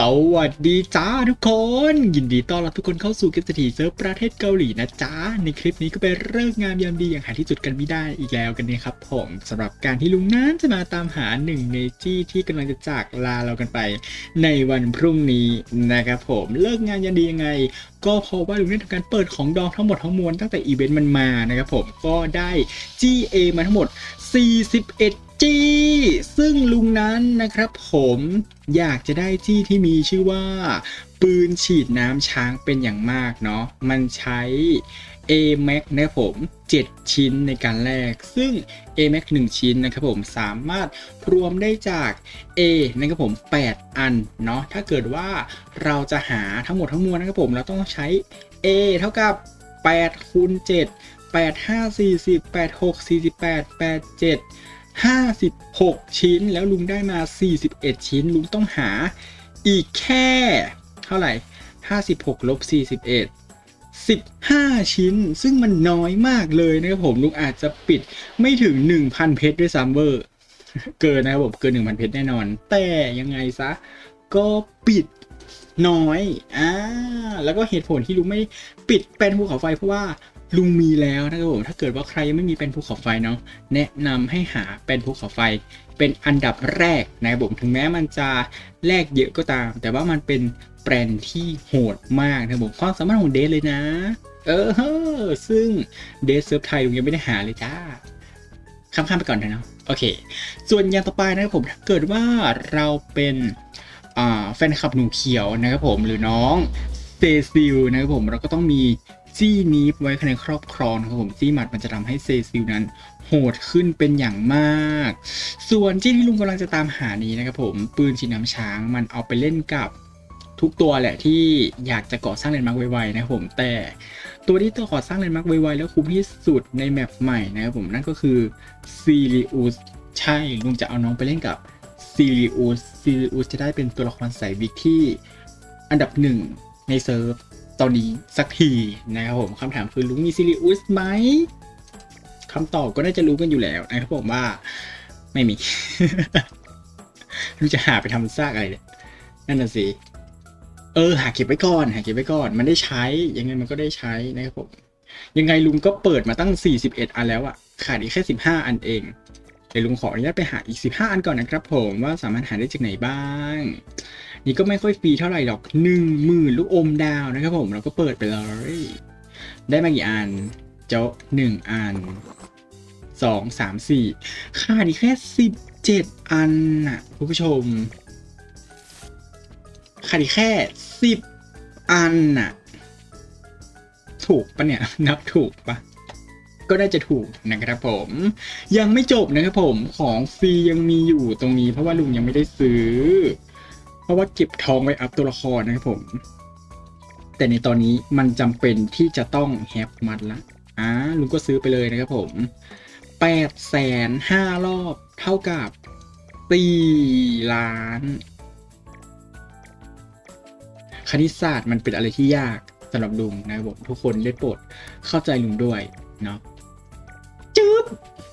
สวัสดีจ้าทุกคน ยินดีต้อนรับทุกคนเข้าสู่เกมสถีเซิร์ฟประเทศเกาหลีนะจ้าในคลิปนี้ก็เป็นเรื่องงามยามดีอย่างหาที่จุดกันไม่ได้อีกแล้วกันนี่ยครับผมสำหรับการที่ลุงนั้นจะมาตามหาหนึ่งในจี้ที่กำลังจะจากลาเรากันไป ในวันพรุ่งนี้นะครับผมเลิกงานยามดียังไง ก็เพราะว่าลุงได้นทำการเปิดของดองทั้งหมดทั้งมวลตั้งแต่อีเวนต์มันมานะครับผมก็ได้ GA มาทั้งหมด 41 จี้ ซึ่งลุงนั้นนะครับผมอยากจะได้จี้ที่มีชื่อว่า ปืนฉีดน้ำช้างเป็นอย่างมากเนาะมันใช้ a m a x นะครับผม 7 ชิ้นในการแลกซึ่ง a m a x 1 ชิ้นนะครับผมสามารถรวมได้จาก A นะครับผม 8 อันเนาะถ้าเกิดว่าเราจะหาทั้งหมดทั้งมวลนะครับผมเราต้องใช้ A เท่ากับ8คูณ7 8 5 40 8 6 48 8 7 56 ชิ้น แล้วลุงได้มา 41 ชิ้น ลุงต้องหาอีกแค่เท่าไหร่ 56ลบ41 15 ชิ้น ซึ่งมันน้อยมากเลยนะครับผมลุงอาจจะปิดไม่ถึง 1,000 เพชรด้วยซ้ำเวอร์ เกินนะครับผมเกิน 1,000 เพชรแน่นอน แต่ยังไงซะ ก็ปิดน้อย อ่า แล้วก็เหตุผลที่ลุงไม่ปิดเป็นภูเขาไฟเพราะว่า ลุงมีแล้วนะครับผมถ้าเกิดว่าใครยังไม่มีเป็นภูเขาไฟเนาะแนะนำให้หาเป็นภูเขาไฟ เป็นอันดับแรกนะครับผมถึงแม้มันจะแลกเยอะก็ตาม แต่ว่ามันเป็นแบรนด์ที่โหดมากนะครับผมความสามารถของเดสเลยนะ เออซึ่งเดสเซิร์ฟไทยลุงยังไม่ได้หาเลยจ้าข้ามๆไปก่อนนะเนาะโอเค ส่วนอย่างต่อไปนะครับผมถ้าเกิดว่าเราเป็นแฟนคลับหนูเขียวนะครับผมหรือน้องเซซิลนะครับผมเราก็ต้องมี จี้นีฟไว้ในครอบครองครับผมจี้หมัดมันจะทำให้เซซิลนั้นโหดขึ้นเป็นอย่างมาก ส่วนจี้ที่ลุงกำลังจะตามหานี้นะครับผมปืนฉีดน้ำช้างมันเอาไปเล่นกับทุกตัวแหละที่อยากจะก่อสร้างเลนมาร์กไวๆนะครับผมแต่ตัวที่ต้องก่อสร้างเลนมาร์กไวๆแล้วคุ้มที่สุดในแมปใหม่นะครับผมนั่นก็คือซีริอุสใช่ลุงจะเอาน้องไปเล่นกับซีริอุสซีริอุสจะได้เป็นตัวละครสายวิกที่อันดับหนึ่งในเซิร์ฟ ตอนนี้สักทีนะครับผมคำถามคือลุงมีซีริอุสไหมคำตอบก็น่าจะรู้กันอยู่แล้วนะครับผมว่าไม่มีรู้จะหาไปทำซากอะไรเนี่ยนั่นน่ะสิเออ หาเก็บไว้ก่อน หาเก็บไว้ก่อน มันได้ใช้ ยังไงมันก็ได้ใช้นะครับผม ยังไงลุงก็เปิดมาตั้ง 41 อันแล้วอะขาดอีกแค่ 15 อันเอง ดี๋ยวลุงขออนุญาตไปหาอีก 15 อันก่อนนะครับผมว่าสามารถหาได้จากไหนบ้าง นี่ก็ไม่ค่อยฟรีเท่าไหร่หรอกหนึ่งหมื่นลูกอมดาวนะครับผมเราก็เปิดไปเลย ได้มากี่อัน เจ้าหนึ่งอันสองสามสี่ขาดอีกแค่สิบเจ็ดอันน่ะคุณผู้ชมขาดอีกแค่สิบอันน่ะถูกปะเนี่ย นับถูกปะ ก็ได้จะถูกนะครับผม ยังไม่จบนะครับผมของฟรียังมีอยู่ตรงนี้ เพราะว่าลุงยังไม่ได้ซื้อ เพราะว่าเก็บทองไว้อัพตัวละครนะครับผม แต่ในตอนนี้มันจำเป็นที่จะต้องแฮปมันละอ่าลุงก็ซื้อไปเลยนะครับผมแปดแสนห้ารอบเท่ากับสี่ล้านคณิตศาสตร์มันเป็นอะไรที่ยากสำหรับลุงนะครับผมทุกคนได้โปรดเข้าใจลุงด้วยเนาะ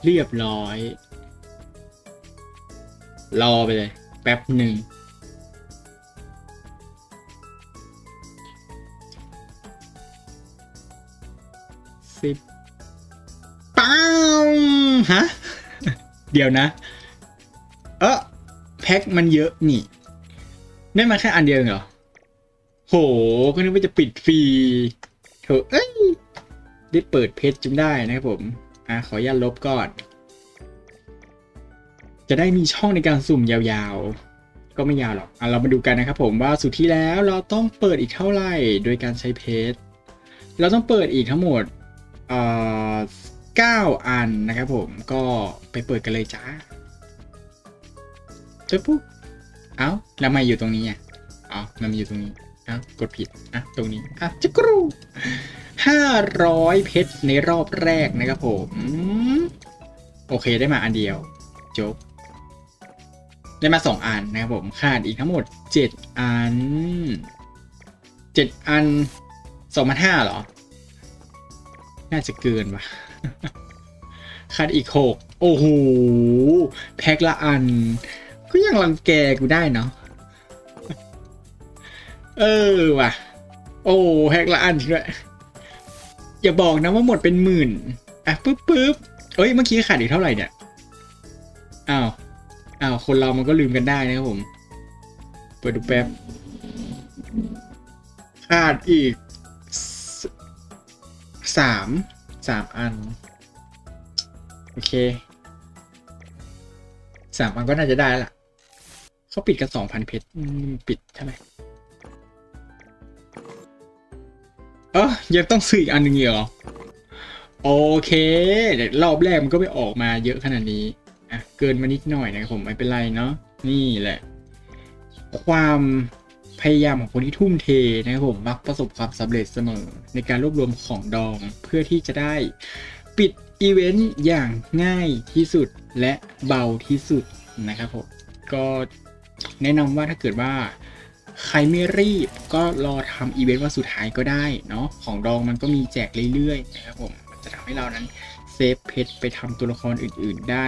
เรียบร้อย รอไปเลย แป๊บหนึ่ง สิบปังฮะ เดี๋ยวนะ เออแพ็คมันเยอะนี่ ได้มาแค่อันเดียวเองเหรอ โห ก็นึกว่าจะปิดฟรีเถอะเอ้ย ได้เปิดเพจจนได้นะครับผม อะขออนุญาตลบก่อน จะได้มีช่องในการสุ่มยาวๆ ก็ไม่ยาวหรอกอะเรามาดูกันนะครับผมว่าสุดที่แล้วเราต้องเปิดอีกเท่าไหร่โดยการใช้เพจเราต้องเปิดอีกทั้งหมดเอ่อเก้าอันนะครับผมก็ไปเปิดกันเลยจ้าเจอปุ๊บเอ้าแล้วมาอยู่ตรงนี้อะอ้ามันมาอยู่ตรงนี้เอ้ากดผิดอะตรงนี้อะจะกรู ห้าร้อยเพชรในรอบแรกนะครับผม โอเคได้มาอันเดียวจบได้มาสองอันนะครับผมขาดอีกทั้งหมดเจ็ดอันเจ็ดอันสองพันห้าหรอ น่าจะเกินว่ะคัดอีกหกโอ้โห แพ็คละอัน ก็ยังรังแกกูได้เนาะเออว่ะ โอ้แฮกละอันด้วย อย่าบอกนะว่าหมดเป็นหมื่น อะปึ๊บปึ๊บเอ้ยเมื่อกี้ขาดอีกเท่าไหร่เนี่ย อ้าว อ้าว คนเรามันก็ลืมกันได้นะครับผม เปิดดูแป๊บ ขาดอีกสามสามอัน โอเคสามอันก็น่าจะได้ละเขาปิดกันสองพันเพชรปิดใช่ไหม ยังต้องซื้ออีกอันหนึ่งเหรอโอเคเดี๋ยวรอบแรกมันก็ไม่ออกมาเยอะขนาดนี้อะเกินมานิดหน่อยนะครับผมไม่เป็นไรเนาะนี่แหละ ความพยายามของคนที่ทุ่มเทนะครับผมมักประสบความสำเร็จเสมอ ในการรวบรวมของดองเพื่อที่จะได้ปิดอีเวนต์อย่างง่ายที่สุดและเบาที่สุดนะครับผมก็แนะนำว่าถ้าเกิดว่า ใครไม่รีบก็รอทำอีเวนต์วันสุดท้ายก็ได้เนาะของดองมันก็มีแจกเรื่อยๆนะครับผมมันจะทำให้เรานั้นเซฟเพชรไปทำตัวละครอื่นๆได้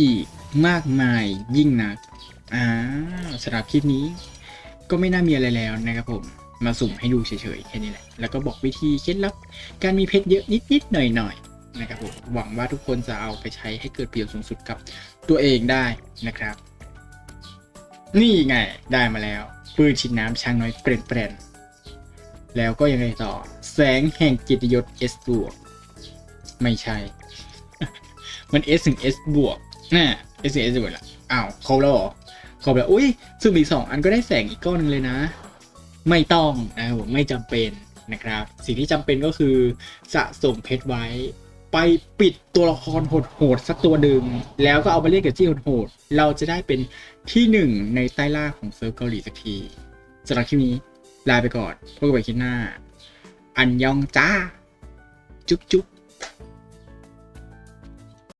อีกมากมายยิ่งนักอ่าสำหรับคลิปนี้ ก็ไม่น่ามีอะไรแล้วนะครับผมมาสุ่มให้ดูเฉยๆแค่นี้แหละ แล้วก็บอกวิธีเคล็ดลับการมีเพชรเยอะนิดๆหน่อยๆนะครับผมหวังว่าทุกคนจะเอาไปใช้ให้เกิดประโยชน์สูงสุดกับตัวเองได้นะครับ นี่ไงได้มาแล้วปืนฉีดน้ำช้างน้อยเปรนเปรนแล้วก็ยังไงต่อ แสงแห่งกิตยศ S บวกไม่ใช่ มัน S ถึง S บวกน่ะ S ถึง S บวกละอ้าวครบแล้วเหรอครบแล้วอุ้ยซึ่งอีกสองอันก็ได้แสงอีกก้อนหนึงเลยนะ ไม่ต้องนะครับผมไม่จำเป็นนะครับ สิ่งที่จำเป็นก็คือสะสมเพชรไว้ ไปปิดตัวละครโหดๆสักตัวหนึ่งแล้วก็เอามาเล่นกับที่โหดๆเราจะได้เป็นที่หนึ่งในใต้ล่าของเซิร์ฟเกาหลีสักทีสำหรับคลิปนี้ลาไปก่อนพบกันใหม่คลิปหน้า อันยองจ้า จุ๊บจุ๊บ